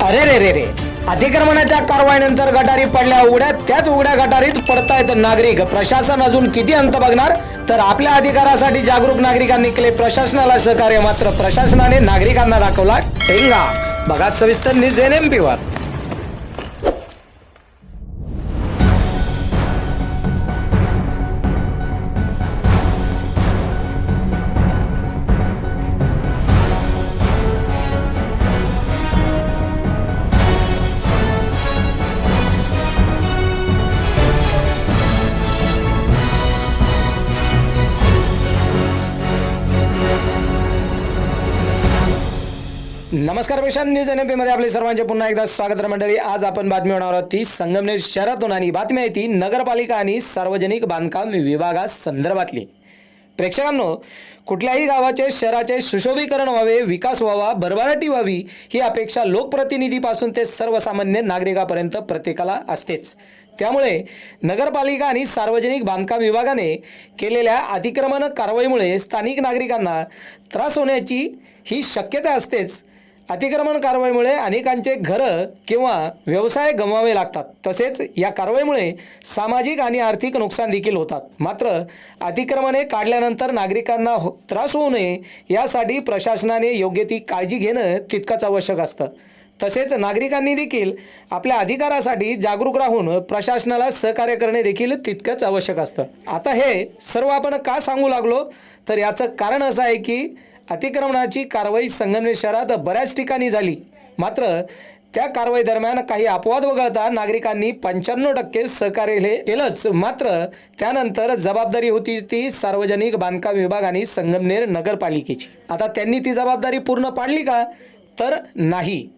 अरे रे रे रे. अतिक्रमणाच्या कारवाईनंतर गटारी पडल्या उघड्या त्याच उघड्या गटारीत पडतायत नागरिक. प्रशासन अजून किती अंत बघणार? तर आपल्या अधिकारासाठी जागरूक नागरिकांनी केले प्रशासनाला सहकार्य. मात्र प्रशासनाने नागरिकांना दाखवला ठेंगा बघा सविस्तर न्यूज एन एम पी वर. नमस्कार पेशान न्यूज एनमध्ये आपले सर्वांचे पुन्हा एकदा स्वागत मंडळी. आज आपण बातमी होणार आहोत ती संगमनेर शहरातून आणि बातमी आहे ती नगरपालिका आणि सार्वजनिक बांधकाम विभागा संदर्भातली. प्रेक्षकांनो कुठल्याही गावाचे शहराचे सुशोभीकरण व्हावे विकास व्हावा भरभराटी व्हावी ही अपेक्षा लोकप्रतिनिधीपासून ते सर्वसामान्य नागरिकापर्यंत प्रत्येकाला असतेच. त्यामुळे नगरपालिका आणि सार्वजनिक बांधकाम विभागाने केलेल्या अतिक्रमण कारवाईमुळे स्थानिक नागरिकांना त्रास होण्याची ही शक्यता असतेच. अतिक्रमण कारवाईमुळे अनेकांचे घरं किंवा व्यवसाय गमवावे लागतात. तसेच या कारवाईमुळे सामाजिक आणि आर्थिक नुकसान देखील होतात. मात्र अतिक्रमणे काढल्यानंतर नागरिकांना हो त्रास होऊ नये यासाठी प्रशासनाने योग्य ती काळजी घेणं तितकंच आवश्यक असतं. तसेच नागरिकांनी देखील आपल्या अधिकारासाठी जागरूक राहून प्रशासनाला सहकार्य करणे देखील तितकंच आवश्यक असतं. आता हे सर्व आपण का सांगू लागलो? तर याचं कारण असं आहे की अतिक्रमणाची कारवाई संगमनेर शहरात बऱ्याच ठिकाणी झाली. मात्र त्या कारवाई दरम्यान काही अपवाद वगळता नागरिकांनी पंच्याण्णव टक्के सहकार्य हे केलंच. मात्र त्यानंतर जबाबदारी होती ती सार्वजनिक बांधकाम विभाग आणि संगमनेर नगरपालिकेची. आता त्यांनी ती जबाबदारी पूर्ण पाडली का? तर नाही.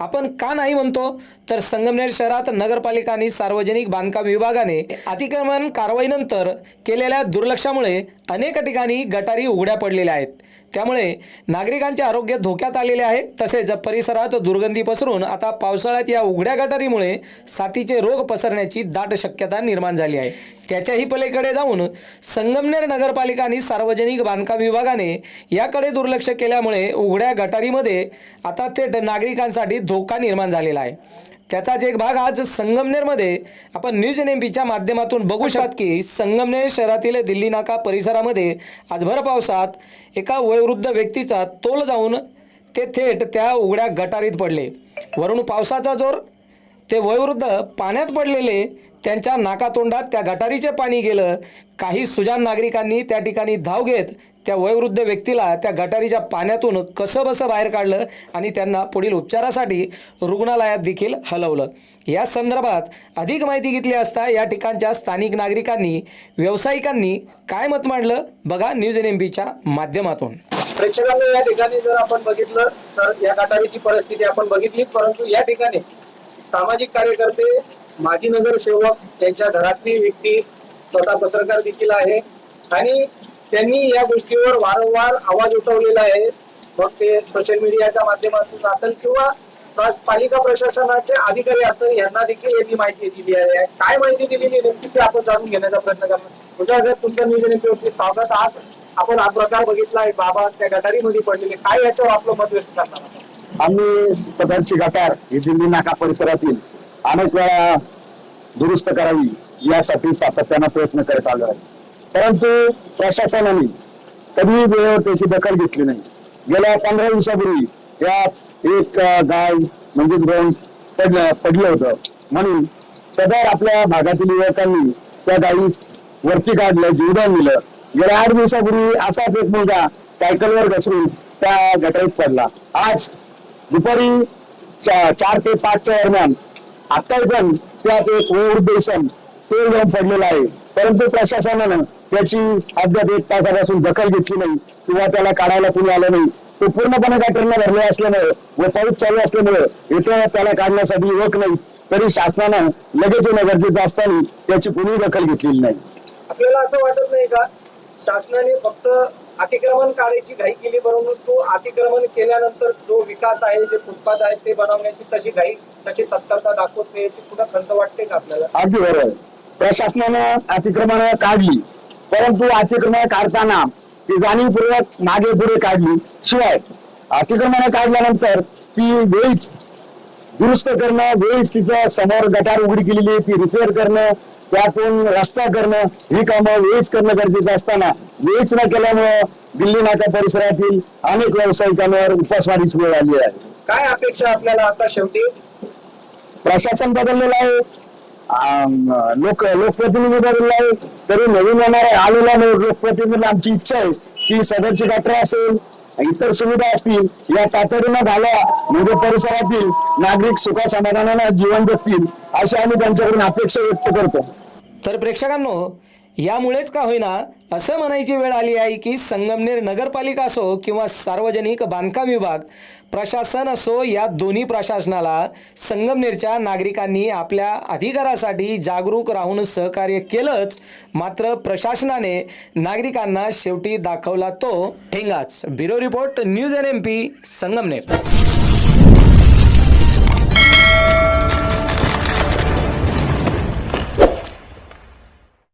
आपण का नाही म्हणतो? तर संगमनेर शहरात नगरपालिका आणि सार्वजनिक बांधकाम विभागाने अतिक्रमण कारवाईनंतर केलेल्या दुर्लक्षामुळे अनेक ठिकाणी गटारी उघड्या पडलेल्या आहेत. त्यामुळे नागरिकांचे आरोग्य धोक्यात आलेले आहे. तसेच परिसरात दुर्गंधी पसरून आता पावसाळ्यात या उघड्या गटारीमुळे साथीचे रोग पसरण्याची दाट शक्यता निर्माण झाली आहे. त्याच्याही पलीकडे जाऊन संगमनेर नगरपालिका आणि सार्वजनिक बांधकाम विभागाने याकडे दुर्लक्ष केल्यामुळे उघड्या गटारीमध्ये आता थेट नागरिकांसाठी धोका निर्माण झालेला आहे. त्याचाच एक भाग आज संगमनेरमध्ये. आपण न्यूज एन एम पीच्या माध्यमातून बघू शकतात की संगमनेर शहरातील दिल्ली नाका परिसरामध्ये आज भर पावसात एका वयोवृद्ध व्यक्तीचा तोल जाऊन ते थेट त्या उघड्या गटारीत पडले. वरून पावसाचा जोर ते वयोवृद्ध पाण्यात पडलेले त्यांच्या नाकातोंडात त्या गटारीचे पाणी गेलं. काही सुजान नागरिकांनी त्या ठिकाणी धाव घेत त्या वयोवृद्ध व्यक्तीला त्या गटारीच्या पाण्यातून कसं बसं बाहेर काढलं आणि त्यांना पुढील उपचारासाठी रुग्णालयात देखील हलवलं. या संदर्भात अधिक माहिती घेतली असता या ठिकाणच्या स्थानिक नागरिकांनी व्यावसायिकांनी काय मत मांडलं? बघा न्यूज एन एम बीच्या माध्यमातून. प्रेक्षकांना या ठिकाणी जर आपण बघितलं तर या गटारीची परिस्थिती आपण बघितली परंतु या ठिकाणी सामाजिक कार्यकर्ते माजी नगरसेवक त्यांच्या घरातली व्यक्ती स्वतः पत्रकार देखील आहे. आणि त्यांनी या गोष्टीवर वारंवार आवाज उठवलेला आहे. मग ते सोशल मीडियाच्या माध्यमातून असेल किंवा पालिका प्रशासनाचे अधिकारी असतील यांना देखील याची माहिती दिली आहे. काय माहिती दिलेली आहे नेमकी ती आपण जाणून घेण्याचा प्रयत्न करणार तुझ्या घरात तुमच्या नियोजनाची स्वागत आज आपण हा प्रकार बघितला आहे बाबा त्या गटारीमध्ये पडलेले काय याच्यावर आपलं मत व्यक्त करणार आम्ही सदरची गटार ही दिल्ली नाका परिसरातील अनेक वेळा दुरुस्त करावी यासाठी सातत्यानं प्रयत्न करत आलो आहे. परंतु प्रशासनाने कधीही वेळेवर त्याची दखल घेतली नाही. गेल्या पंधरा दिवसापूर्वी या एक गाय म्हणजेच दोन पडलं पडलं होतं. म्हणून सदर आपल्या भागातील युवकांनी त्या गाईस वरती काढलं जीवदान दिलं. गेल्या आठ दिवसापूर्वी असाच एक मुलगा सायकलवर घसरून त्या गटारीत पडला. आज दुपारी चा- चार ते पाचच्या दरम्यान आता पण त्यात एक वयोवृद्ध इसम तो जाऊन पडलेला आहे. परंतु प्रशासनानं त्याची अद्याप एक तासापासून दखल घेतली नाही किंवा त्याला काढायला कुणी आलं नाही. तो पूर्णपणे गटरनं भरले असल्यामुळे व पाऊस चालू असल्यामुळे इथं त्याला काढण्यासाठी युवक नाही. तरी शासनानं लगेच येणं गरजेचं असताना त्याची कुणी दखल घेतलेली नाही. आपल्याला असं वाटत नाही का? शासनाने फक्त अतिक्रमण काढायची घाई केली परंतु अतिक्रमण केल्यानंतर जो विकास आहे जे फुटपाथ आहे ते बनवण्याची तशी घाई तशी तत्परता दाखवत नाही याची पुन्हा खंत वाटते का आपल्याला? अगदी बरोबर. प्रशासनानं अतिक्रमण काढली परंतु अतिक्रमण काढताना ती जाणीवपूर्वक मागे पुढे काढली. शिवाय अतिक्रमण काढल्यानंतर ती वेळीच दुरुस्त करणं वेळीच तिच्या समोर गटार उघडी केलेली ती रिपेअर करणं त्यातून रस्ता करणं ही कामं वेळीच करणं गरजेचं असताना वेळीच न केल्यामुळं दिल्ली नाका परिसरातील अनेक व्यावसायिकांवर उपासमारीची वेळ आली आहे. काय अपेक्षा आपल्याला आता शेवटी? प्रशासन बदललेलं आहे. आम, लोक लोकप्रतिनिधी बदलला आहे तरी नवीन येणाऱ्या आलेल्या लो- लोकप्रतिनिधीला आमची इच्छा आहे की सदरची गटर असेल इतर सुविधा असतील या तातडीनं झाल्या. म्हणजे परिसरातील नागरिक सुखा समाधानानं जीवन जगतील. अशी आम्ही त्यांच्याकडून अपेक्षा व्यक्त करतो. तर प्रेक्षकांनो यामुळेच का होईना असं म्हणायची वेळ आली आहे की संगमनेर नगरपालिका असो किंवा सार्वजनिक बांधकाम विभाग प्रशासन असो या दोन्ही प्रशासनाला संगमनेरच्या नागरिकांनी आपल्या अधिकारासाठी जागरूक राहून सहकार्य केलंच मात्र प्रशासनाने नागरिकांना शेवटी दाखवला तो ठेंगाच. Bureau report news N M P Sangamner.